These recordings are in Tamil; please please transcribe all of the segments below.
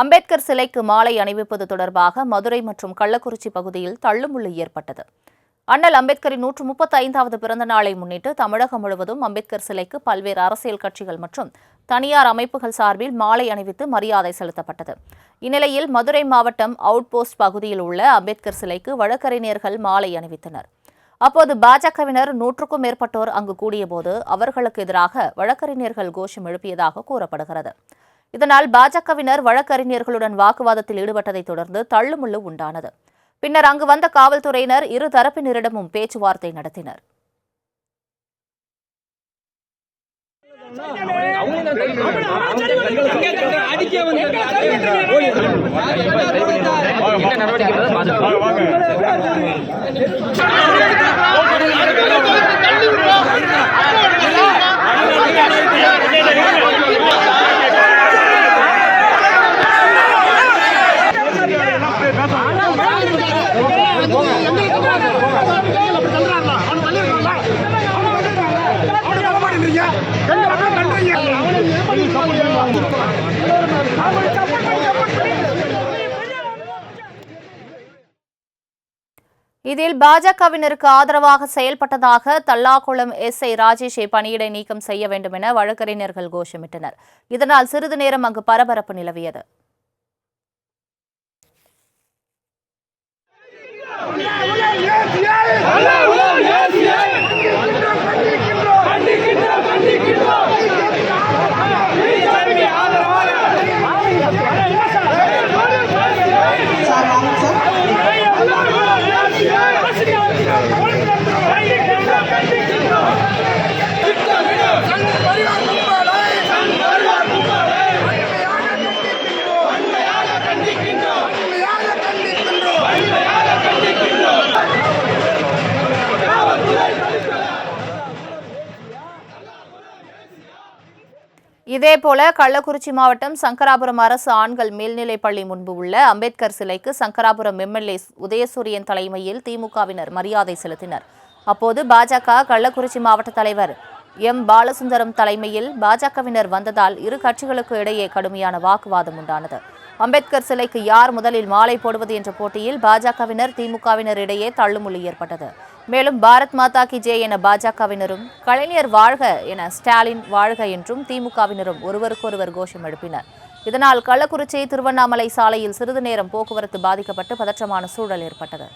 அம்பேத்கர் சிலைக்கு மாலை அணிவிப்பது தொடர்பாக மதுரை மற்றும் கள்ளக்குறிச்சி பகுதியில் தள்ளுமுள்ளு ஏற்பட்டது. அண்ணல் அம்பேத்கரின் நூற்று முப்பத்தி ஐந்தாவது பிறந்த நாளை முன்னிட்டு தமிழகம் முழுவதும் அம்பேத்கர் சிலைக்கு பல்வேறு அரசியல் கட்சிகள் மற்றும் தனியார் அமைப்புகள் சார்பில் மாலை அணிவித்து மரியாதை செலுத்தப்பட்டது. இந்நிலையில் மதுரை மாவட்டம் அவுட் போஸ்ட் பகுதியில் உள்ள அம்பேத்கர் சிலைக்கு வழக்கறிஞர்கள் மாலை அணிவித்தனர். அப்போது பாஜகவினர் நூற்றுக்கும் மேற்பட்டோர் அங்கு கூடியபோது அவர்களுக்கு எதிராக வழக்கறிஞர்கள் கோஷம் எழுப்பியதாக கூறப்படுகிறது. இதனால் பாஜகவினர் வழக்கறிஞர்களுடன் வாக்குவாதத்தில் ஈடுபட்டதைத் தொடர்ந்து தள்ளுமுள்ளு உண்டானது. பின்னர் அங்கு வந்த காவல்துறையினர் இரு தரப்பினரிடமும் பேச்சுவார்த்தை நடத்தினர். நடவடிக்கை இதில் பாஜகவினருக்கு ஆதரவாக செயல்பட்டதாக தல்லாக்குளம் ஐ ராஜேஷை பணியிடை நீக்கம் செய்ய வேண்டும் என வழக்கறிஞர்கள் கோஷமிட்டனர். இதனால் சிறிது நேரம் அங்கு பரபரப்பு நிலவியது. இதேபோல கள்ளக்குறிச்சி மாவட்டம் சங்கராபுரம் அரசு ஆண்கள் மேல்நிலைப் பள்ளி முன்பு உள்ள அம்பேத்கர் சிலைக்கு சங்கராபுரம் எம்எல்ஏ உதயசூரியன் தலைமையில் திமுகவினர் மரியாதை செலுத்தினர். அப்போது பாஜக கள்ளக்குறிச்சி மாவட்ட தலைவர் எம். பாலசுந்தரம் தலைமையில் பாஜகவினர் வந்ததால் இரு கட்சிகளுக்கு இடையே கடுமையான வாக்குவாதம் உண்டானது. அம்பேத்கர் சிலைக்கு யார் முதலில் மாலை போடுவது என்ற போட்டியில் பாஜகவினர் திமுகவினர் இடையே தள்ளுமுள்ளி ஏற்பட்டது. மேலும் பாரத் மாதா கி ஜே என பாஜகவினரும் கலைஞர் வாழ்க என ஸ்டாலின் வாழ்க என்றும் திமுகவினரும் ஒருவருக்கொருவர் கோஷம் எழுப்பினர். இதனால் கள்ளக்குறிச்சி திருவண்ணாமலை சாலையில் சிறிது நேரம் போக்குவரத்து பாதிக்கப்பட்டு பதற்றமான சூழல் ஏற்பட்டது.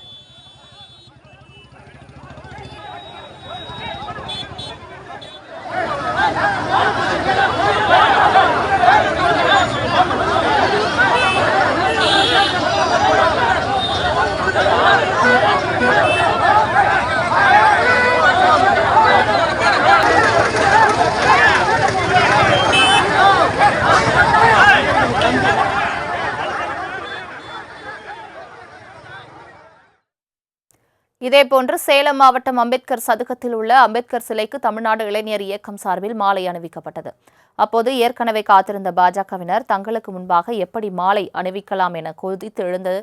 இதேபோன்று சேலம் மாவட்டம் அம்பேத்கர் சதுக்கத்தில் உள்ள அம்பேத்கர் சிலைக்கு தமிழ்நாடு இளைஞர் இயக்கம் சார்பில் மாலை அணிவிக்கப்பட்டது. அப்போது ஏற்கனவே காத்திருந்த பாஜகவினர் தங்களுக்கு முன்பாக எப்படி மாலை அணிவிக்கலாம் என கொதித்து எழுந்து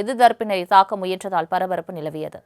எதிர்தரப்பினரை தாக்க முயன்றதால் பரபரப்பு நிலவியது.